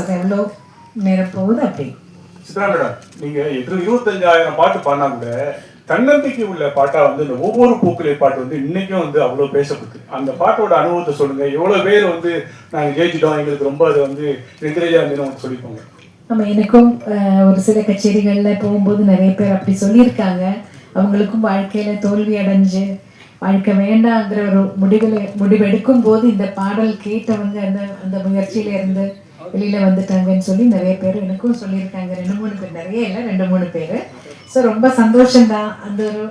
அது எவ்வளோ நேரம் போகுது அப்படி. சித்ரா மேடம் நீங்க எட்டு இருபத்தஞ்சாயிரம் பாட்டு பாடினா கூட தன்னம்பிக்கை உள்ள பாட்டா வந்து இந்த ஒவ்வொரு பூக்களை பாட்டு வந்து இன்னைக்கும் வந்து அவ்வளவு பேசப்படுது அந்த பாட்டோட அனுபவத்தை சொல்லுங்க. எவ்வளவு பேர் வந்து நாங்க ஜெயிச்சிட்டோம். எங்களுக்கு ரொம்ப அது வந்து என்கரேஜா இருந்துன்னு சொல்லிப்போங்க நம்ம எனக்கும் ஒரு சில கச்சேரிகளில் போகும்போது நிறைய பேர் அப்படி சொல்லியிருக்காங்க. அவங்களுக்கும் வாழ்க்கையில் தோல்வி அடைஞ்சு வாழ்க்கை வேண்டாங்கிற ஒரு முடிவில் முடிவெடுக்கும் போது இந்த பாடல் கேட்டவங்க அந்த அந்த முயற்சியில இருந்து வெளியில வந்துட்டாங்கன்னு சொல்லி நிறைய பேர் எனக்கும் சொல்லியிருக்காங்க. ரெண்டு மூணு பேர் நிறைய இல்லை ரெண்டு மூணு பேர். ஸோ ரொம்ப சந்தோஷம்தான். அந்த ஒரு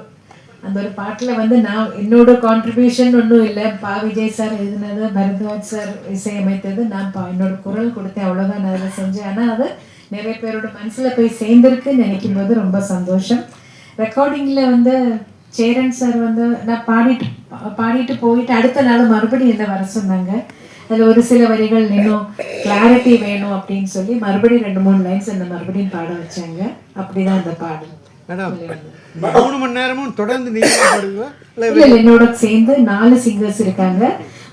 அந்த ஒரு பாட்டில் வந்து நான் என்னோட கான்ட்ரிபியூஷன் ஒன்றும் இல்லை. பா விஜய் சார் எழுதினது பரத்வாஜ் சார் இசையமைத்தது நான் பா என்னோட குரல் கொடுத்தேன் அவ்வளோதான் நான் அதில் செஞ்சேன். ஆனால் அது நிறைய பேரோட மனசில் போய் சேர்ந்துருக்குன்னு நினைக்கும் போது ரொம்ப சந்தோஷம். ரெக்கார்டிங்கில் வந்து சேரன் சார் வந்து நான் பாடிட்டு பாடிட்டு போயிட்டு அடுத்த நாள் மறுபடியும் என்ன வர சொன்னாங்க? அதில் ஒரு சில வரிகள் இன்னும் கிளாரிட்டி வேணும் அப்படின்னு சொல்லி மறுபடியும் ரெண்டு மூணு லைன்ஸ் என்ன மறுபடியும் பாட வச்சாங்க. அப்படிதான் அந்த பாடல். மூணு மணி நேரமும் தொடர்ந்து என்னோட சேர்ந்து நாலு சிங்கர்ஸ் இருக்காங்க.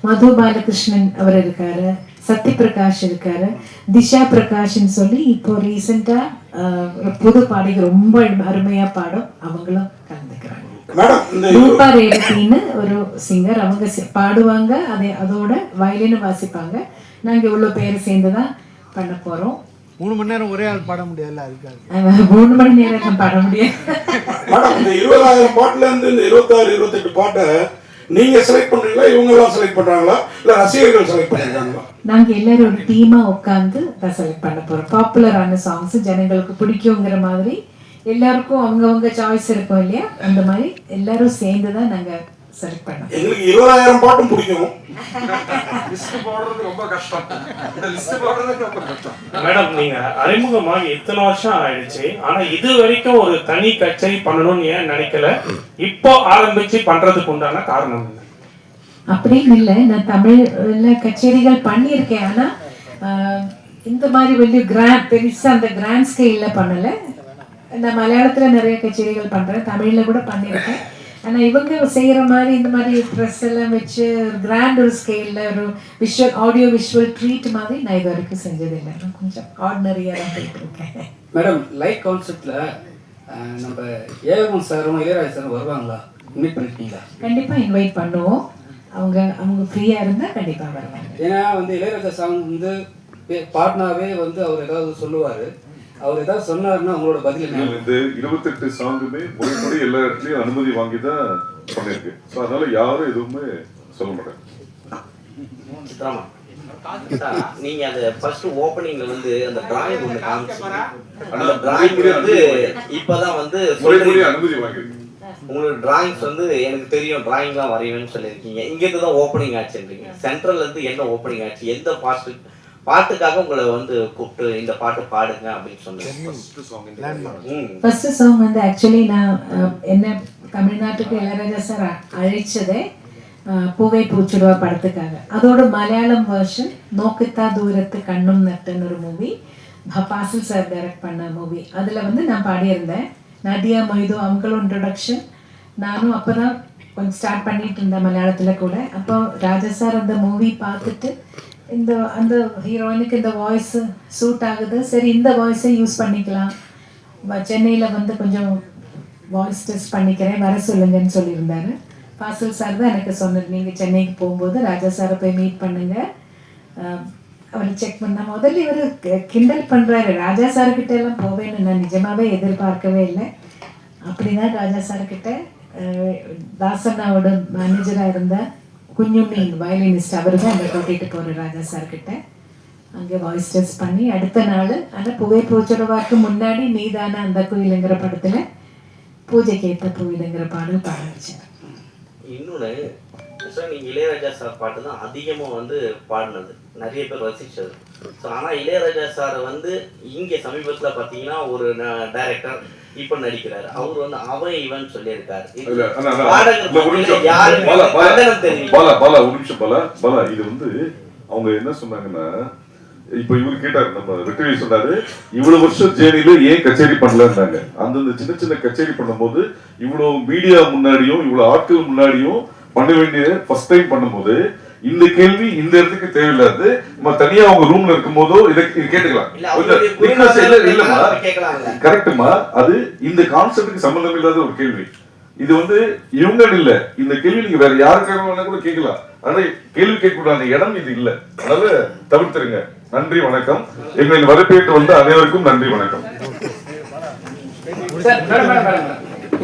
மது பாலகிருஷ்ணன் அவர் இருக்காரு சத்ய பிரகாஷ் இருக்காரு திஷா பிரகாஷ்னு சொல்லி இப்போ ரீசெண்டா புது பாடகி ரொம்ப அருமையா பாடும் அவங்களும் ரூபா ரேவதின்னு ஒரு சிங்கர் அவங்க பாடுவாங்க அதை அதோட வயலினும் வாசிப்பாங்க. நாங்க இவ்வளவு பேர் சேர்ந்து தான் பண்ண போறோம். மூணு மணி நேரம் ஒரே ஆள் பாட முடியாதுல்ல அதுக்காக. மூணு மணி நேரம் பாட முடியாது. மேடம் இந்த இருபதாயிரம் பாட்டுல இருந்து இந்த இருபத்தாறு இருபத்தெட்டு பாட்டை நீங்க செலக்ட் பண்றீங்களா? இவங்க எல்லாம் செலக்ட் பண்றாங்களா? இல்ல ரசிகர்கள் செலக்ட் பண்ணிருக்காங்களா நாங்க எல்லாரும் ஒரு டீமா உட்காந்து தான் செலக்ட் பண்ண போறோம். பாப்புலரான சாங்ஸ் ஜனங்களுக்கு பிடிக்குங்கிற மாதிரி எல்லாருக்கும் அவங்கவங்க சாய்ஸ் இருக்கும் இல்லையா? அந்த மாதிரி எல்லாரும் சேர்ந்து தான் நாங்க செலக்ட் பண்ணோம். எங்களுக்கு இருபதாயிரம் பாட்டும் பிடிக்கும். லிஸ்ட் போடுறது ரொம்ப கஷ்டம். லிஸ்ட் போடுறது ரொம்ப கஷ்டம். மேடம் நீங்க அறிமுகமாகி இத்தனை வருஷம் ஆயிடுச்சு? ஆனா இது வரைக்கும் ஒரு தனி கச்சேரி பண்ணணும்னு ஏன் நினைக்கல? இப்போ ஆரம்பிச்சு பண்றதுக்கு உண்டான காரணம் என்ன? அப்படின்னு இல்லை. நான் தமிழ்ல கச்சேரிகள் பண்ணியிருக்கேன். ஆனா இந்த மாதிரி வெளிய கிராண்ட் பெருசா அந்த கிராண்ட் ஸ்கேல்ல பண்ணல. நான் மலையாளத்துல நிறைய கச்சேரிகள் பண்றேன். தமிழ்ல கூட பண்ணியிருக்கேன். ஆனா இவங்க செய்யற மாதிரி இந்த மாதிரி ட்ரெஸ் எல்லாம் வச்சு கிராண்ட் ஒரு ஸ்கேல்ல ஒரு விஷுவல் ஆடியோ விஷுவல் ட்ரீட் மாதிரி நான் இது வரைக்கும் செஞ்சதில்லை. நான் கொஞ்சம் ஆர்டினரியா தான் போயிட்டு இருக்கேன் மேடம் லைட் கான்செப்ட்ல நம்ம ஏவன் சாரும் இளையராஜா சாரும் வருவாங்களா? இன்வைட் பண்ணிருக்கீங்களா? கண்டிப்பா இன்வைட் பண்ணுவோம். அவங்க அவங்க ஃப்ரீயா இருந்தா கண்டிப்பா வருவாங்க. ஏன்னா வந்து இளையராஜா சாங் வந்து பாடினாவே வந்து அவர் ஏதாவது சொல்லுவாரு. அவர் ஏதாவது சொன்னாருன்னா உங்களோட பதில் இந்த இருபத்தெட்டு சாங்குமே முறைப்படி எல்லா இடத்துலயும் அனுமதி வாங்கி தான் பண்ணிருக்கு ஸோ அதனால யாரும் எதுவுமே சொல்ல மாட்டாங்க. நீங்க அந்த ஃபர்ஸ்ட் ஓபனிங்ல வந்து அந்த டிராயிங் ஒண்ணு காமிச்சீங்க அந்த டிராயிங் வந்து இப்பதான் வந்து முறைப்படி அனுமதி வாங்கியிருக்கு உங்களுக்கு டிராயிங்ஸ் வந்து எனக்கு தெரியும் டிராயிங்லாம் வரைவேன்னு சொல்லியிருக்கீங்க. இங்க இருந்து தான் ஓப்பனிங் ஆச்சுன்றீங்க. சென்ட்ரல்ல இருந்து என்ன ஓப்பனிங் ஆச்சு? எந்த பாட்டு பாட்டுக்காக உங்களை வந்து கூப்பிட்டு இந்த பாட்டு பாடுங்க அப்படின்னு சொன்னீங்க ம். ஃபர்ஸ்ட் சாங் வந்து ஆக்சுவலி நான் என்ன தமிழ்நாட்டுக்கு இளையராஜா சார் அ- அழைச்சதே பூவை பூச்சுடுவா படத்துக்காக. அதோட மலையாளம் வெர்ஷன் நோக்கத்தா தூரத்து கண்ணும் நட்டுன்னு ஒரு மூவி பாசில் சார் டைரக்ட் பண்ண மூவி அதில் வந்து நான் பாடியிருந்தேன். நதியா மொய்தோ அவங்களும் இன்ட்ரொடக்ஷன் நானும் அப்போ தான் கொஞ்சம் ஸ்டார்ட் பண்ணிட்டு இருந்தேன் மலையாளத்தில் கூட. அப்போ ராஜா சார் அந்த மூவி பார்த்துட்டு இந்த அந்த ஹீரோயினுக்கு இந்த வாய்ஸ் சூட் ஆகுது. சரி இந்த வாய்ஸை யூஸ் பண்ணிக்கலாம். சென்னையில் வந்து கொஞ்சம் வாய்ஸ் டெஸ்ட் பண்ணிக்கிறேன். வர சொல்லுங்கன்னு சொல்லியிருந்தாரு. ஃபாசில் சார் தான் எனக்கு சொன்னது நீங்கள் சென்னைக்கு போகும்போது ராஜா சாரை போய் மீட் பண்ணுங்க. அவரை அவர் செக் பண்ண முதல்ல இவர் கிண்டல் பண்ணுறாரு ராஜா சார்கிட்ட எல்லாம் போவேன்னு நான் நிஜமாகவே எதிர்பார்க்கவே இல்லை. அப்படிதான் ராஜா சார் தாசனாவோட மேனேஜராக இருந்தேன் குஞ்சுண்ணி வயலினிஸ்ட் அவர் தான் அங்கே கூட்டிகிட்டு போகிற ராஜா சார் கிட்ட அங்கே வாய்ஸ் டெஸ்ட் பண்ணி அடுத்த நாள் ஆனால் புகை பூச்சொடவாக்கு முன்னாடி நீதான அந்த கோயிலுங்கிற படத்தில் பூஜைக்கு ஏற்ற கோயிலுங்கிற பாடல் பாட வச்சார். இன்னொன்று சார் நீங்கள் இளையராஜா சார் பாட்டு தான் அதிகமாக வந்து பாடினது. நிறைய பேர் ரசிச்சது. ஸோ ஆனால் இளையராஜா சார் வந்து இங்கே சமீபத்தில் பார்த்தீங்கன்னா ஒரு டைரக்டர் இப்போ நடிக்கிறாரு. அவர் வந்து அவன் இவன் சொல்லியிருக்காரு. ஒரு நிமிஷம். பாலா, இது வந்து அவங்க என்ன சொன்னாங்கன்னா இப்ப இவரு கேட்டாரு நம்ம வெற்றி சொன்னாரு இவ்வளவு வருஷம் ஜேர்னில ஏன் கச்சேரி பண்ணலன்னாங்க. அந்தந்த சின்ன சின்ன கச்சேரி பண்ணும்போது இவ்வளவு மீடியா முன்னாடியும் இவ்வளவு ஆட்கள் முன்னாடியும் பண்ண வேண்டிய ஃபர்ஸ்ட் டைம் பண்ணும்போது இந்த கேள்வி இந்த இடத்துக்கு தேவையில்லாது. நம்ம தனியா அவங்க ரூம்ல இருக்கும் போதோ இதை கேட்டுக்கலாம். இல்லம்மா. கரெக்டுமா அது இந்த கான்செப்டுக்கு சம்பந்தம் இல்லாத ஒரு கேள்வி. இது வந்து இவங்க இல்ல. இந்த கேள்வி நீங்க வேற யாருக்காக வேணா கூட கேட்கலாம். ஆனா கேள்வி கேட்கக்கூடாத இடம் இது இல்ல. அதனால தவிர்த்துருங்க. நன்றி வணக்கம். எங்களை வரப்பேற்று வந்த அனைவருக்கும் நன்றி வணக்கம்.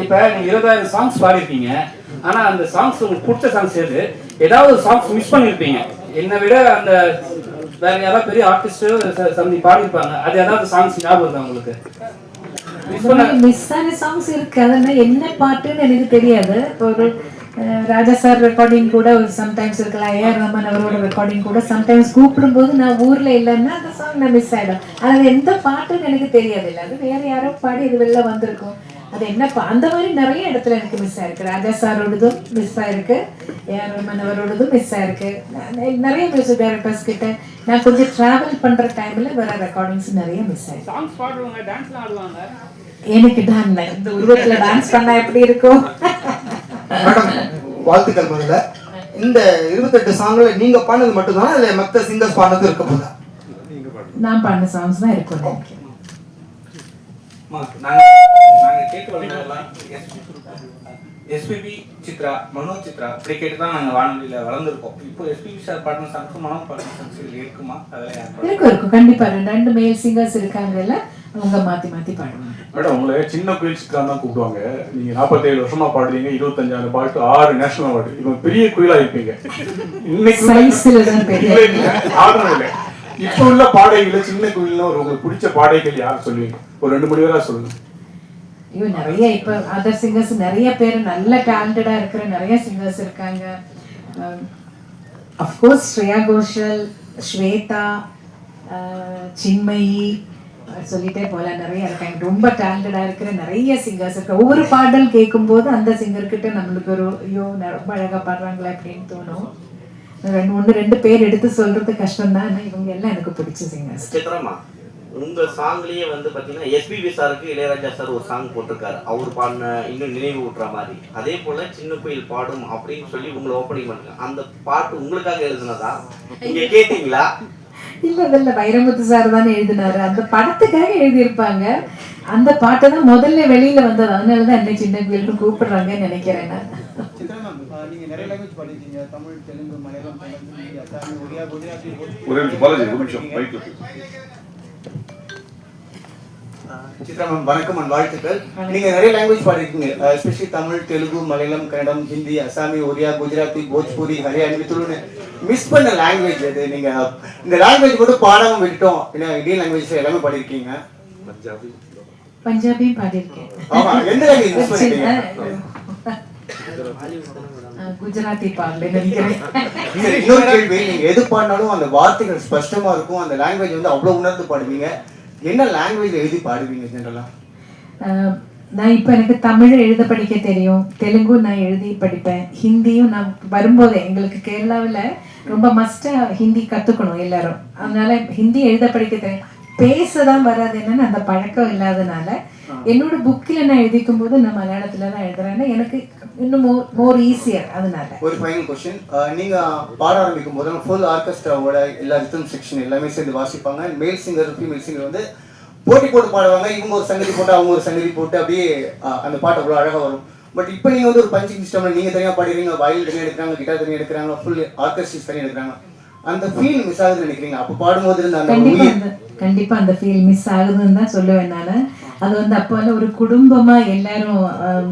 இப்ப நீங்க இருபதாயிரம் சாங்ஸ் பாடிருக்கீங்க ஆனா அந்த சாங்ஸ் உங்களுக்கு பிடிச்ச சாங்ஸ் எது? ஏதாவது ஒரு சாங்ஸ் மிஸ் பண்ணிருப்பீங்க. என்னை விட அந்த வேற யாராவது பெரிய ஆர்டிஸ்ட் சம்திங் பாடியிருப்பாங்க. அது ஏதாவது சாங்ஸ் ஞாபகம் இருக்கா உங்களுக்கு? மிஸ் ஆன சாங்ஸ் இருக்கு. அதனால என்ன பாட்டுன்னு எனக்கு தெரியாது. ஒரு ராஜா சார் ரெக்கார்டிங் கூட ஒரு சம்டைம்ஸ் இருக்கலாம். ஏஆர் ரமன் அவரோட ரெக்கார்டிங் கூட சம்டைம்ஸ் கூப்பிடும் போது நான் ஊர்ல இல்லைன்னா அந்த சாங் நான் மிஸ் ஆயிடும். அது எந்த பாட்டுன்னு எனக்கு தெரியாது. இல்லை அது வேற யாரோ பாடி இது வெளில வந்திருக்கும். அது என்ன பா அந்த மாதிரி நிறைய இடத்துல எனக்கு மிஸ் ஆயிருக்கு. ராஜா சாரோடதும் மிஸ் ஆயிருக்கு. ஏஆர் ரமன் அவரோடதும் மிஸ் ஆயிருக்கு. நிறைய மியூசிக் டைரக்டர்ஸ் கிட்ட நான் கொஞ்சம் டிராவல் பண்ற டைம்ல வர ரெக்கார்டிங்ஸ் நிறைய மிஸ் ஆயிருக்கு. சாங்ஸ் பாடுறவங்க டான்ஸ்லாம் ஆடுவாங்க. எனக்கு தான் இந்த உருவத்துல டான்ஸ் பண்ணா எப்படி இருக்கும்? மேடம் வாழ்த்துக்கள் முதல்ல. இந்த இருபத்தெட்டு சாங்ல நீங்க பாடினது மட்டும்தானா? இல்ல மத்த சிங்கர்ஸ் பாடினது இருக்க போதா? நான் பாடின சாங்ஸ் தான் இருக்கும் எஸ்பிபி சித்ரா மனோ சித்ரா இப்படி கேட்டு தான் நாங்க வானொலியில வளர்ந்துருக்கோம். இப்போ எஸ்பிபி சார் பாடின சாங்ஸும் மனோ பாடின சாங்ஸ் இருக்குமா? அதெல்லாம்? இருக்கும் இருக்கும். கண்டிப்பா. ரெண்டு மேல் சிங்கர்ஸ் இருக்காங்கல்ல அவங்க மாத்தி மாத்தி பாடுவாங்க. மேடம் உங்களை சின்ன குயில் சித்ரா தான் கூப்பிடுவாங்க. நீங்க 47 வருஷமா பாடுறீங்க இருபத்தஞ்சாயிரம் பாட்டு ஆறு நேஷனல் அவார்டு இவங்க பெரிய குயிலா இருப்பீங்க. இன்னைக்கு பெரிய. இல்ல. இப்ப உள்ள பாடகைகள சின்ன குயில்னா ஒரு உங்களுக்கு பிடிச்ச பாடகைகள் யார் சொல்லுவீங்க? ஒரு ரெண்டு மணி நேரம் சொல்லுங்க. ஐயோ நிறைய இப்ப அதர் சிங்கர்ஸ் நிறைய பேர் நல்ல டேலண்டடா இருக்கிற நிறைய சிங்கர்ஸ் இருக்காங்க. அஃப்கோர்ஸ் ஸ்ரேயா கோஷல் ஸ்வேதா சின்மயி சொல்லிட்டே போல நிறைய இருக்காங்க. ரொம்ப டேலண்டடா இருக்கிற நிறைய சிங்கர்ஸ் இருக்கு. ஒவ்வொரு பாடல் கேட்கும்போது அந்த சிங்கர் கிட்ட நம்மளுக்கு ஒரு ஐயோ ரொம்ப அழகா பாடுறாங்களே அப்படின்னு தோணும். ரெண்டு ஒன்று ரெண்டு பேர் எடுத்து சொல்றது கஷ்டம் தான் இவங்க எல்லாம் எனக்கு பிடிச்ச சிங்கர்ஸ் சித்ரமா உங்க சாங்லயே வந்து பாத்தீங்கன்னா எஸ்பிபி சாருக்கு இளையராஜா சார் ஒரு சாங் போட்டிருக்காரு. அவர் பாடின இன்னும் நினைவு ஊட்டுற மாதிரி. அதே போல சின்ன குயில் பாடும் அப்படின்னு சொல்லி உங்களை ஓப்பனிங் பண்ணுங்க அந்த பாட்டு உங்களுக்காக எழுதுனதா? நீங்க கேட்டீங்களா? இல்ல இல்ல வைரமுத்து சார் தானே எழுதினாரு. அந்த படத்துக்காக எழுதியிருப்பாங்க. அந்த பாட்டு தான் முதல்ல வெளியில வந்தது. அதனாலதான் என்னை சின்ன கோயிலுக்கு கூப்பிடுறாங்கன்னு நினைக்கிறேன் நான். நீங்க நிறைய லாங்குவேஜ் பாடிருக்கீங்க தமிழ் தெலுங்கு மலையாளம் கன்னடம் ஹிந்தி அசாமி ஒடியா குஜராத்தி ஒரே நிமிஷம் பாலாஜி ஒரு நிமிஷம் மைக்ல சித்ரா மேம் வணக்கம் அண்ட் வாழ்த்துக்கள். நீங்க நிறைய லாங்குவேஜ் பாடிருக்கீங்க எஸ்பெஷலி தமிழ் தெலுங்கு மலையாளம் கன்னடம் ஹிந்தி அசாமி ஒரியா குஜராத்தி போஜ்பூரி ஹரியானி துளுன்னு மிஸ் பண்ண லாங்குவேஜ் அது நீங்க இந்த லாங்குவேஜ் மட்டும் பாடாம விட்டுட்டோம். ஏன்னா இந்தியன் லாங்குவேஜ் எல்லாமே பாடிருக்கீங்க பஞ்சாபியும் பாடியிருக்கேன். ஆமா எந்த லாங்குவேஜ் மிஸ் பண்ணிட்டீங்க? அஹ் குஜராத்தி இன்னொரு கேள்வி நீங்க எது பாடினாலும் அந்த வார்த்தைகள் ஸ்பஷ்டமா இருக்கும். அந்த லாங்குவேஜ் வந்து அவ்வளவு உணர்ந்து பாடுவீங்க. என்ன லாங்குவேஜ் எழுதி பாடுவீங்க ஜெனரலா நான் இப்போ எனக்கு தமிழ் எழுத படிக்க தெரியும். தெலுங்கும் நான் எழுதி படிப்பேன். ஹிந்தியும் நான் வரும்போது எங்களுக்கு கேரளாவில் ரொம்ப மஸ்ட்டாக ஹிந்தி கற்றுக்கணும் எல்லாரும். அதனால ஹிந்தி எழுத படிக்க தெரியும். பேச தான் வராது என்னன்னு அந்த பழக்கம் இல்லாதனால என்னோட புக்கில் நான் எழுதிக்கும் போது நான் மலையாளத்தில் தான் எழுதுறேன்னா எனக்கு இன்னும் மோர் மோர் ஈஸியர் அதனால. ஒரு ஃபைனல் கொஸ்டின் நீங்க பாட ஆரம்பிக்கும் போது ஃபுல் ஆர்கெஸ்ட்ராவோட எல்லா ரித்தம் செக்ஷன் எல்லாமே சேர்ந்து வாசிப்பாங்க. மேல் சிங்கர் ஃபீமேல் சிங்கர் வந்து போட்டி போட்டு பாடுவாங்க. இவங்க ஒரு சங்கதி போட்டு அவங்க ஒரு சங்கதி போட்டு அப்படியே அந்த பாட்டு அவ்வளோ அழகாக வரும். பட் இப்போ நீங்க வந்து ஒரு பஞ்சிங் சிஸ்டம்ல நீங்க தனியா பாடுறீங்க வயல் தனியாக எடுக்கிறாங்க கிட்டார் தனியாக எடுக்கிறாங்க ஃபுல் ஆர்கெஸ்ட்ரிஸ் தனியாக எடுக்கிறாங்க. அந்த ஃபீல் மிஸ் ஆகுதுன்னு நினைக்கிறீங்க? அப்போ பாடும்போது இருந்த அந்த ஒரு கண்டிப்பா உயிர் அந்த கண்டிப்பா அந்த ஃபீல் மிஸ் ஆகுதுன்னு தான் சொல்லுவேன் நான். அது வந்து அப்போ வந்து ஒரு குடும்பமா எல்லாரும்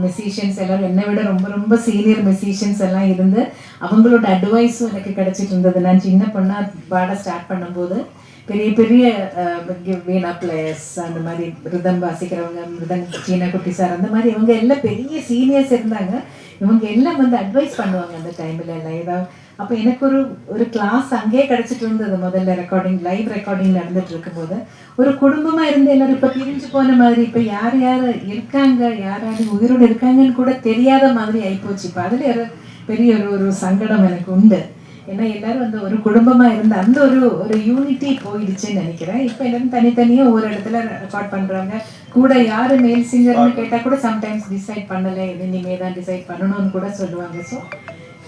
மியூசிஷியன்ஸ் எல்லாரும் என்னை விட ரொம்ப ரொம்ப சீனியர் மியூசிஷியன்ஸ் எல்லாம் இருந்து அவங்களோட அட்வைஸும் எனக்கு கிடைச்சிட்டு இருந்தது. நான் சின்ன பொண்ணா பாட ஸ்டார்ட் பண்ணும்போது பெரிய பெரிய அஹ், வீணா பிளேயர்ஸ் அந்த மாதிரி மிருதம் வாசிக்கிறவங்க மிருதம் சீனா குட்டி சார் அந்த மாதிரி இவங்க எல்லாம் பெரிய சீனியர்ஸ் இருந்தாங்க. இவங்க எல்லாம் வந்து அட்வைஸ் பண்ணுவாங்க அந்த டைம்ல எல்லாம் ஏதாவது அப்போ எனக்கு ஒரு ஒரு கிளாஸ் அங்கேயே கிடைச்சிட்டு இருந்தது முதல்ல ரெக்கார்டிங் லைவ் ரெக்கார்டிங் நடந்துட்டு இருக்கும்போது ஒரு குடும்பமா இருந்து எல்லாரும் இப்ப பிரிஞ்சு போன மாதிரி இப்போ யார் யார் இருக்காங்க யார் யார் உயிரோடு இருக்காங்கன்னு கூட தெரியாத மாதிரி ஆயிப்போச்சு. இப்போ அதில் ஒரு பெரிய ஒரு ஒரு சங்கடம் எனக்கு உண்டு. ஏன்னா எல்லாரும் வந்து ஒரு குடும்பமா இருந்த அந்த ஒரு ஒரு யூனிட்டி போயிடுச்சுன்னு நினைக்கிறேன். இப்போ எல்லாரும் தனித்தனியா ஒரு இடத்துல ரெக்கார்ட் பண்றாங்க. கூட யாரு மேல் சிங்கர்னு கேட்டால் கூட சம்டைம்ஸ் டிசைட் பண்ணலை. இது இனிமே தான் டிசைட் பண்ணணும்னு கூட சொல்லுவாங்க. ஸோ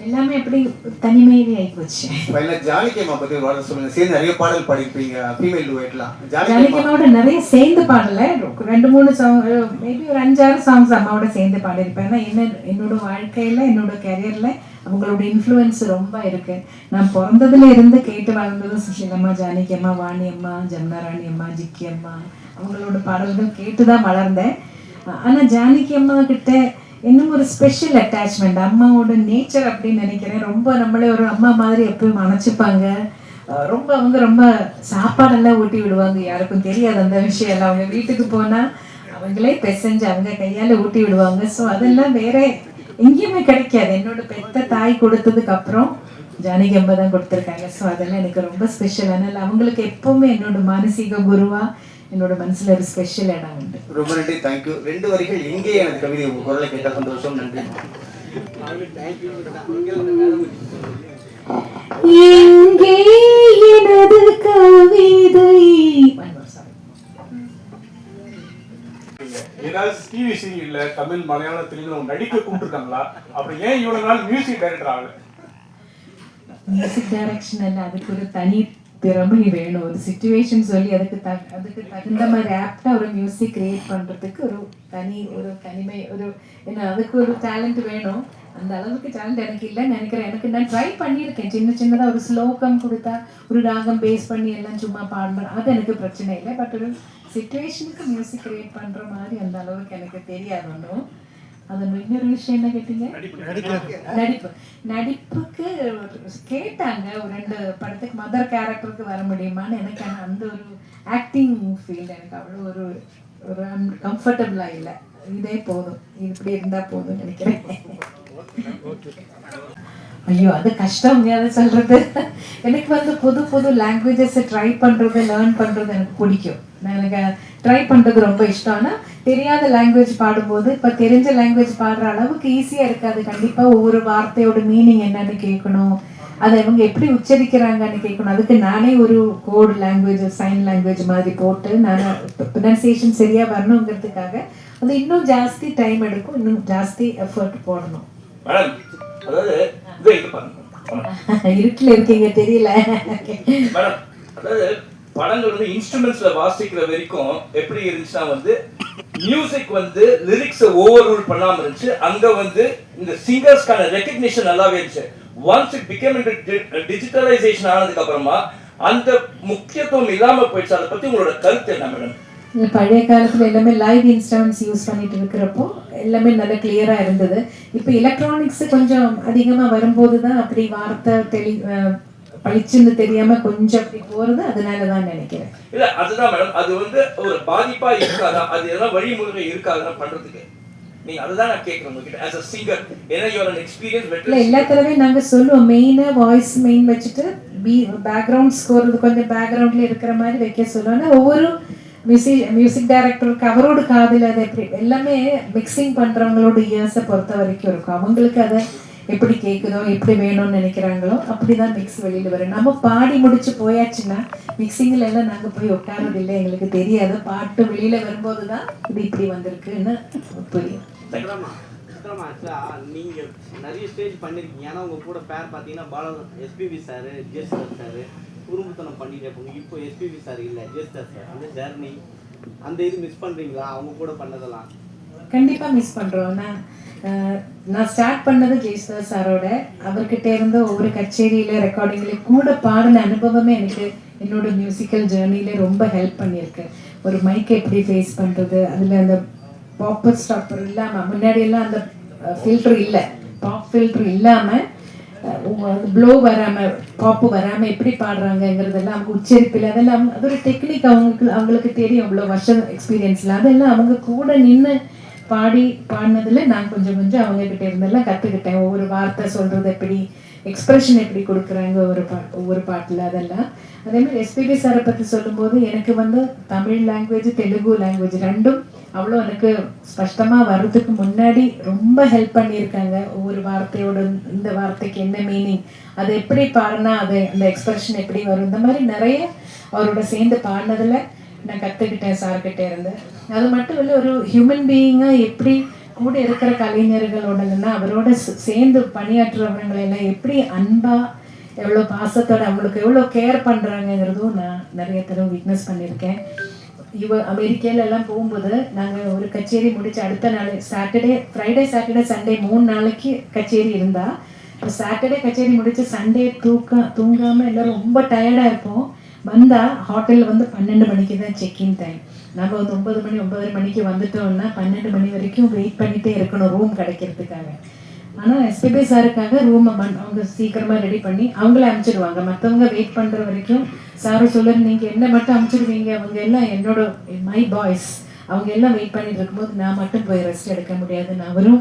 எல்லாமே அப்படி தனிமையிலே ஜானகி அம்மா பற்றி ஒரு வார்த்தை சொல்லுங்க. சேர்ந்து நிறைய பாடல் பாடிருப்பீங்க ஃபீமேல் டுவேட்லாம் ஜானகியம்மாவோட நிறைய சேர்ந்து பாடல. ரெண்டு மூணு சாங் மேபி ஒரு அஞ்சாறு சாங்ஸ் அம்மாவோட சேர்ந்து பாடியிருப்பேன். ஏன்னா என்ன என்னோட வாழ்க்கையில என்னோட கரியர்ல அவங்களோட இன்ஃப்ளூயன்ஸ் ரொம்ப இருக்கு. நான் பிறந்ததுல இருந்து கேட்டு வளர்ந்ததும் சுஷீலம்மா ஜானகி அம்மா வாணி அம்மா ஜமுனா ராணி அம்மா ஜிக்கி அம்மா அவங்களோட பாடல்கள் கேட்டு தான் வளர்ந்தேன் ஆனா ஜானகி அம்மா கிட்ட இன்னும் ஒரு ஸ்பெஷல் அட்டாச்மெண்ட் அம்மாவோட நேச்சர் அப்படின்னு நினைக்கிறேன். ரொம்ப நம்மளே ஒரு அம்மா மாதிரி எப்பவும் அணைச்சிப்பாங்க ரொம்ப அவங்க ரொம்ப சாப்பாடெல்லாம் ஊட்டி விடுவாங்க. யாருக்கும் தெரியாது அந்த விஷயம் எல்லாம். அவங்க வீட்டுக்கு போனா அவங்களே பிசைஞ்சு அவங்க கையால ஊட்டி விடுவாங்க. ஸோ அதெல்லாம் வேற எங்கேயுமே கிடைக்காது. என்னோட பெத்த தாய் கொடுத்ததுக்கு அப்புறம் ஜானகி அம்மா தான் கொடுத்துருக்காங்க. ஸோ அதெல்லாம் எனக்கு ரொம்ப ஸ்பெஷல் அதனால் அவங்களுக்கு எப்பவுமே என்னோட மானசீக குருவா என்னோட மனசுல ஒரு ஸ்பெஷல் இடம் உண்டு. ரொம்ப நன்றி தேங்க்யூ ரெண்டு வரிகள் எங்கே எனது கவிதை உங்க குரலை கேட்ட சந்தோஷம் நன்றி. எங்கே எனது கவிதை. ஏதாவது டிவி சீரியல்ல தமிழ் மலையாளம் தெலுங்கு நடிக்க கூப்பிட்டுருக்காங்களா? அப்புறம் ஏன் இவ்வளவு நாள் மியூசிக் டைரக்டர் ஆகல? மியூசிக் டைரக்ஷன் அதுக்கு ஒரு தனி திறமை வேணும். ஒரு சுச்சுவேஷன் சொல்லி அதுக்கு தக அதுக்கு தகுந்த மாதிரி ஆப்டாக ஒரு மியூசிக் கிரியேட் பண்ணுறதுக்கு ஒரு தனி ஒரு தனிமை ஒரு என்ன அதுக்கு ஒரு டேலண்ட் வேணும். அந்த அளவுக்கு டேலண்ட் எனக்கு இல்லைன்னு நினைக்கிறேன். எனக்கு நான் ட்ரை பண்ணியிருக்கேன். சின்ன சின்னதாக ஒரு ஸ்லோகம் கொடுத்தா ஒரு ராகம் பேஸ் பண்ணி எல்லாம் சும்மா பாடுறேன் அது எனக்கு பிரச்சனை இல்லை. பட் ஒரு சுச்சுவேஷனுக்கு மியூசிக் கிரியேட் பண்ணுற மாதிரி அந்த அளவுக்கு எனக்கு தெரியாது ஒன்றும். அது இன்னொரு விஷயம் என்ன கேட்டீங்க? நடிப்பு. நடிப்புக்கு கேட்டாங்க. ஒரு ரெண்டு படத்துக்கு மதர் கேரக்டருக்கு வர முடியுமான்னு எனக்கு அந்த ஒரு ஆக்டிங் ஃபீல்டு எனக்கு அவ்வளோ ஒரு ஒரு கம்ஃபர்டபுளாக இல்லை. இதே போதும். இப்படி இருந்தா போதும்னு நினைக்கிறேன். ஐயோ அது கஷ்டம் அதை சொல்கிறது எனக்கு வந்து புது புது லாங்குவேஜஸை ட்ரை பண்ணுறது லேர்ன் பண்ணுறது எனக்கு பிடிக்கும். நான் எனக்கு ட்ரை பண்ணுறது ரொம்ப இஷ்டம். ஆனால் தெரியாத லாங்குவேஜ் பாடும்போது இப்போ தெரிஞ்ச லாங்குவேஜ் பாடுற அளவுக்கு ஈஸியாக இருக்காது. கண்டிப்பாக ஒவ்வொரு வார்த்தையோட மீனிங் என்னன்னு கேட்கணும். அதை இவங்க எப்படி உச்சரிக்கிறாங்கன்னு கேட்கணும். அதுக்கு நானே ஒரு கோடு லாங்குவேஜ் சைன் லாங்குவேஜ் மாதிரி போட்டு நான் ப்ரொனன்சியேஷன் சரியாக வரணுங்கிறதுக்காக அது இன்னும் ஜாஸ்தி டைம் எடுக்கும். இன்னும் ஜாஸ்தி எஃபர்ட் போடணும். மேடம் அதாவது இருட்டுல இருக்கீங்க தெரியல. மேடம் அதாவது படங்கள் வந்து இன்ஸ்ட்ருமெண்ட்ஸ்ல வாசிக்கிற வரைக்கும் எப்படி இருந்துச்சுன்னா வந்து மியூசிக் வந்து லிரிக்ஸை ஓவர் ரூல் பண்ணாம இருந்துச்சு. அங்க வந்து இந்த சிங்கர்ஸ்க்கான ரெக்கக்னிஷன் நல்லாவே இருந்துச்சு. ஒன்ஸ் இட் பிகம் டிஜிட்டலைசேஷன் ஆனதுக்கு அப்புறமா அந்த முக்கியத்துவம் இல்லாம போயிடுச்சு. அதை பத்தி உங்களோட கருத்து என்ன மேடம்? பழைய காலத்துல எல்லாமே லைவ் இன்ஸ்ட்ருமெண்ட்ஸ் யூஸ் பண்ணிட்டு இருக்கிறப்போ எல்லாமே நல்ல கிளியரா இருந்தது. இப்போ எலக்ட்ரானிக்ஸ் கொஞ்சம் அதிகமா வரும்போது தான் அப்படி வார்த்தை தெளி பளிச்சுன்னு தெரியாம கொஞ்சம் அப்படி போறது அதனால தான் நினைக்கிறேன். இல்ல அதுதான் மேடம் அது வந்து ஒரு பாதிப்பா இருக்காதா? அது எதனா வழிமுறை இருக்காதா பண்றதுக்கு? நீங்க அதுதான் நான் கேட்கிறேன் உங்ககிட்ட. ஆஸ் அ சிங்கர் ஏன்னா யூஆர் an எக்ஸ்பீரியன்ஸ் இல்ல எல்லா தடவையும் நாங்க சொல்லுவோம். மெயினா வாய்ஸ் மெயின் வச்சுட்டு பி பேக்ரவுண்ட் ஸ்கோர் கொஞ்சம் பேக்ரவுண்ட்ல இருக்கிற மாதிரி வைக்க சொல்லுவோம். ஆனா ஒவ்வொரு மியூசிக் மியூசிக் டைரக்டருக்கு அவரோட காதில் அது எப்படி எல்லாமே மிக்சிங் பண்ணுறவங்களோட இயர்ஸை பொறுத்த வரைக்கும் இருக்கும். அவங்களுக்கு அதை எப்படி கேட்குதோ எப்படி வேணும்னு நினைக்கிறாங்களோ அப்படி தான் மிக்ஸ் வெளியில் வரும். நம்ம பாடி முடிச்சு போயாச்சுன்னா மிக்சிங்கில் எல்லாம் நாங்கள் போய் உட்கார்றது இல்லை எங்களுக்கு தெரியாது. பாட்டு வெளியில் வரும்போது தான் இது இப்படி வந்திருக்குன்னு புரியும். சித்ராமா நீங்கள் நிறைய ஸ்டேஜ் பண்ணியிருக்கீங்க ஏன்னா உங்கள் கூட பேர் பார்த்தீங்கன்னா பால எஸ்பிபி சார் ஜெஸ் சார் குறும்புத்தனம் பண்ணிட்டே இருப்பாங்க இப்போ எஸ்பிபி சார் இல்லை ஜெஸ்டர் சார் அந்த ஜர்னி அந்த இது மிஸ் பண்ணுறீங்களா அவங்க கூட பண்ணதெல்லாம். கண்டிப்பா மிஸ் பண்றோம். நான் நான் ஸ்டார்ட் பண்ணது ஜெயசுதா சாரோட அவர்கிட்ட இருந்த ஒவ்வொரு கச்சேரியில ரெக்கார்டிங்ல கூட பாடின அனுபவமே எனக்கு என்னோட மியூசிக்கல் ஜேர்னில ரொம்ப ஹெல்ப் பண்ணியிருக்கு. ஒரு மைக் எப்படி ஃபேஸ் பண்றது அதுல அந்த பாப்பர் ஸ்டாப்பர் இல்லாம முன்னாடி எல்லாம் அந்த ஃபில்டர் இல்லை. பாப் ஃபில்டர் இல்லாம ப்ளோ வராம பாப்பு வராம எப்படி பாடுறாங்கங்கிறதெல்லாம் அவங்க உச்சரிப்பில் அதெல்லாம் அது ஒரு டெக்னிக் அவங்களுக்கு அவங்களுக்கு தெரியும். அவ்வளோ வருஷம் எக்ஸ்பீரியன்ஸில் அதெல்லாம் அவங்க கூட நின்று பாடி பாடினதில் நான் கொஞ்சம் கொஞ்சம் அவங்கக்கிட்ட இருந்தெல்லாம் கற்றுக்கிட்டேன் ஒவ்வொரு வார்த்தை சொல்கிறது எப்படி எக்ஸ்ப்ரெஷன் எப்படி கொடுக்குறாங்க ஒவ்வொரு பா ஒவ்வொரு பாட்டில் அதெல்லாம். அதேமாதிரி எஸ்பிபி சாரை பற்றி சொல்லும்போது எனக்கு வந்து தமிழ் லாங்குவேஜ் தெலுங்கு லாங்குவேஜ் ரெண்டும் அவ்வளோ எனக்கு ஸ்பஷ்டமாக வர்றதுக்கு முன்னாடி ரொம்ப ஹெல்ப் பண்ணியிருக்காங்க. ஒவ்வொரு வார்த்தையோட இந்த வார்த்தைக்கு என்ன மீனிங் அது எப்படி பாடினா அது அந்த எக்ஸ்பிரஷன் எப்படி வரும் இந்த மாதிரி நிறைய அவரோட சேர்ந்து பாடினதில் நான் கற்றுக்கிட்டேன் சார்கிட்ட இருந்து. அது மட்டும் இல்லை ஒரு ஹியூமன் பீயிங்காக எப்படி கூட இருக்கிற கலைஞர்களோடனா அவரோட சே- சேர்ந்து பணியாற்றுறவங்களை எல்லாம் எப்படி அன்பாக எவ்வளோ பாசத்தோட அவங்களுக்கு எவ்வளோ கேர் பண்ணுறாங்கங்கிறதும் நான் நிறைய தடவை விட்னஸ் பண்ணியிருக்கேன். இவ அமெரிக்கால எல்லாம் போகும்போது நாங்கள் ஒரு கச்சேரி முடிச்சு அடுத்த நாள் சாட்டர்டே ஃப்ரைடே சாட்டர்டே சண்டே மூணு நாளைக்கு கச்சேரி இருந்தா. இப்போ சாட்டர்டே கச்சேரி முடிச்சு சண்டே தூக்க தூங்காமல் எல்லாரும் ரொம்ப டயர்டாக இருப்போம். வந்தால் ஹோட்டலில் வந்து பன்னெண்டு மணிக்கு தான் செக்இன் டைம் நம்ம வந்து ஒன்பது மணி ஒன்பதரை மணிக்கு வந்துட்டோம்னா பன்னெண்டு மணி வரைக்கும் வெயிட் பண்ணிகிட்டே இருக்கணும் ரூம் கிடைக்கிறதுக்காக. ஆனால் எஸ்பிபி சாருக்காக ரூமை அவங்க சீக்கிரமாக ரெடி பண்ணி அவங்கள அனுப்பிச்சிடுவாங்க மற்றவங்க வெயிட் பண்ணுற வரைக்கும் சாரு சொல்லர் நீங்கள் என்ன மட்டும் அனுப்பிச்சிடுவீங்க அவங்க எல்லாம் என்னோட மை பாய்ஸ் அவங்க எல்லாம் வெயிட் பண்ணிட்டு இருக்கும்போது நான் மட்டும் போய் ரெஸ்ட் எடுக்க முடியாதுன்னு அவரும்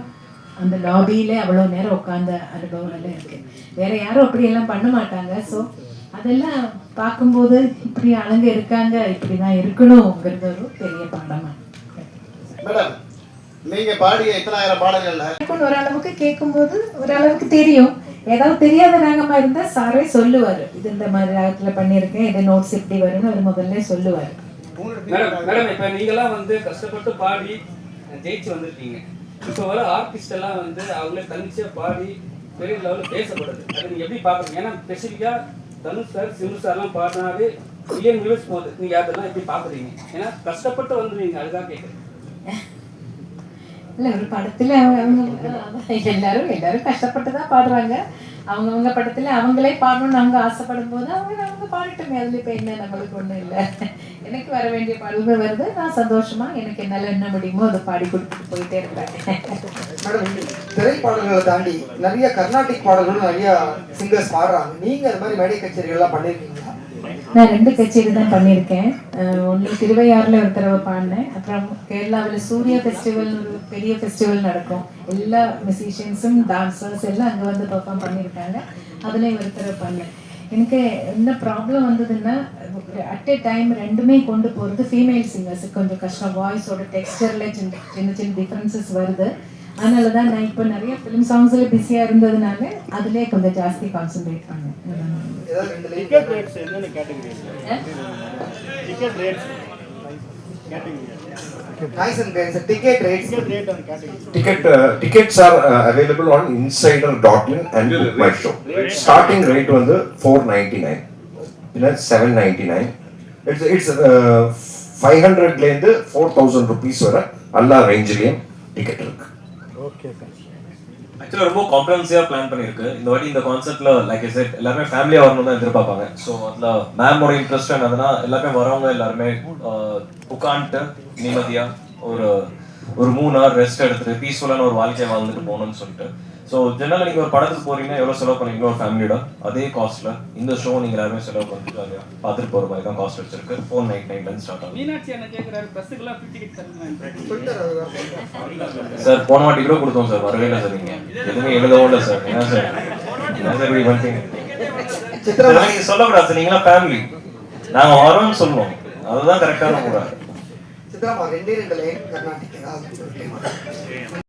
அந்த லாபியிலே அவ்வளோ நேரம் உட்காந்த அனுபவம் எல்லாம் இருக்கு வேற யாரும் அப்படி எல்லாம் பண்ண மாட்டாங்க. ஸோ அதெல்லாம் பார்க்கும்போது இப்படி அழங்க இருக்காங்க இப்படி தான் இருக்கணுங்கிறது ஒரு பெரிய பாடமா. மேடம் நீங்க பாடிய எத்தனாயிரம் பாடல்கள்ல? எனக்கு ஓரளவுக்கு கேட்கும்போது ஓரளவுக்கு தெரியும். ஏதாவது தெரியாத ராகமா இருந்தா சாரே சொல்லுவாரு. இது இந்த மாதிரி ராகத்துல பண்ணியிருக்கேன் இது நோட்ஸ் இப்படி வரும்னு அவர் முதல்ல சொல்லுவாரு. மேடம் மேடம் இப்போ நீங்களாம் வந்து கஷ்டப்பட்டு பாடி ஜெயிச்சு வந்திருக்கீங்க. இப்போ வர ஆர்டிஸ்ட் எல்லாம் வந்து அவங்களே தனிச்சே பாடி பெரிய லெவலில் பேசப்படுது. அதை நீங்கள் எப்படி பார்க்குறீங்க? ஏன்னா ஸ்பெசிஃபிக்காக தனுஷ் சார் சிம்பு சார்லாம் பாடினாவே மில்லியன் வியூஸ் போகுது. நீங்கள் அதெல்லாம் எப்படி பார்க்குறீங்க? ஏன்னா கஷ்டப்பட்டு வந்துருவீங்க அதுதான் கேட்குறேன் இல்லை ஒரு படத்தில் அவங்க எல்லாரும் எல்லாரும் கஷ்டப்பட்டு தான் பாடுறாங்க. அவங்கவுங்க படத்தில் அவங்களே பாடணும்னு அவங்க ஆசைப்படும் போது அவங்க அவங்க பாடட்டுமே. அதில் இப்போ என்ன நம்மளுக்கு ஒன்றும் இல்லை. எனக்கு வர வேண்டிய பாடல்கள் வருது. நான் சந்தோஷமா எனக்கு என்னால் என்ன முடியுமோ அதை பாடி கொடுத்துட்டு போயிட்டே இருப்பேன் மேடம் திரைப்பாடல்களை தாண்டி நிறைய கர்நாடிக் பாடல்களும் நிறைய சிங்கர்ஸ் பாடுறாங்க. நீங்கள் அது மாதிரி மேடை கச்சேரிகள்லாம் பண்ணியிருக்கீங்களா நான் ரெண்டு கச்சேரி தான் பண்ணியிருக்கேன். ஒன்று திருவையாறில் ஒரு தடவை பாடினேன். அப்புறம் கேரளாவில் சூர்யா ஃபெஸ்டிவல்னு ஒரு பெரிய ஃபெஸ்டிவல் நடக்கும். எல்லா மியூசிஷியன்ஸும் டான்ஸர்ஸ் எல்லாம் அங்கே வந்து பெர்ஃபார்ம் பண்ணியிருக்காங்க. அதுலேயும் ஒரு தடவை பண்ணேன் எனக்கு என்ன ப்ராப்ளம் வந்ததுன்னா அட் எ டைம் ரெண்டுமே கொண்டு போகிறது ஃபீமேல் சிங்கர்ஸ் கொஞ்சம் கஷ்டம். வாய்ஸோட டெக்ஸ்டரில் சின்ன சின்ன சின்ன டிஃப்ரென்சஸ் வருது. அதனால தான் நான் இப்போ நிறைய ஃபிலிம் சாங்ஸில் பிஸியாக இருந்ததுனால அதிலே கொஞ்சம் ஜாஸ்தி கான்சென்ட்ரேட் பண்ணேன். டிக்கெட் ரேட்ஸ் என்னென்ன category ticket rates. Ticket uh, tickets are uh, available on insider.in and book my show. Starting rate வந்து 499 இல்ல 799 it's it's uh, 500 ல இருந்து 4000 rupees வரை எல்லா ரேஞ்சிலயும் டிக்கெட் இருக்கு ஆக்சுவலாக ரொம்ப காம்ப்ரஹென்சிவாக பிளான் பண்ணியிருக்கு. இந்த வாட்டி இந்த கான்செப்ட்ல லைக் இஸ் இட் எல்லாருமே ஃபேமிலியாக வரணும் தான் எதிர்பார்ப்பாங்க. ஸோ அதில் மேமோட இன்ட்ரெஸ்ட் என்னதுன்னா எல்லாருமே வரவங்க எல்லாருமே உட்காந்துட்டு நிம்மதியாக ஒரு ஒரு மூணு ஹவர் ரெஸ்ட் எடுத்துட்டு பீஸ்ஃபுல்லான ஒரு வாழ்க்கையை வாழ்ந்துட்டு போகணும்னு சொல்லிட்டு. ஸோ ஜெனரலாக நீங்கள் ஒரு படத்துக்கு போறீங்கன்னா எவ்வளோ செலவு பண்ணுவீங்க ஒரு ஃபேமிலியோட அதே காஸ்ட்ல இந்த ஷோ நீங்கள் எல்லாருமே செலவு பண்ணிட்டு ஜாலியாக பார்த்துட்டு போகிற மாதிரி தான் காஸ்ட் வச்சிருக்கு. ஃபோர் நைட் நைன்லேருந்து ஸ்டார்ட் ஆகும் மீனாட்சி என்ன கேட்குறாரு ப்ரெஸ்ஸுக்கெல்லாம் ஃபிஃப்டி டிக்கெட் தருங்க. சார் போன வாட்டி கூட கொடுத்தோம் சார் வரவே இல்லை சார் நீங்க. எதுவுமே எழுதவும் இல்லை சார் என்ன சார் என்ன சார் இப்படி நீங்க சொல்லக்கூடாது சார் நீங்களாம் ஃபேமிலி நாங்க வரோம்னு சொல்லுவோம். அதுதான் கரெக்டான முறை சித்ராமா ரெண்டே ரெண்டு லைன் கர்நாடிக்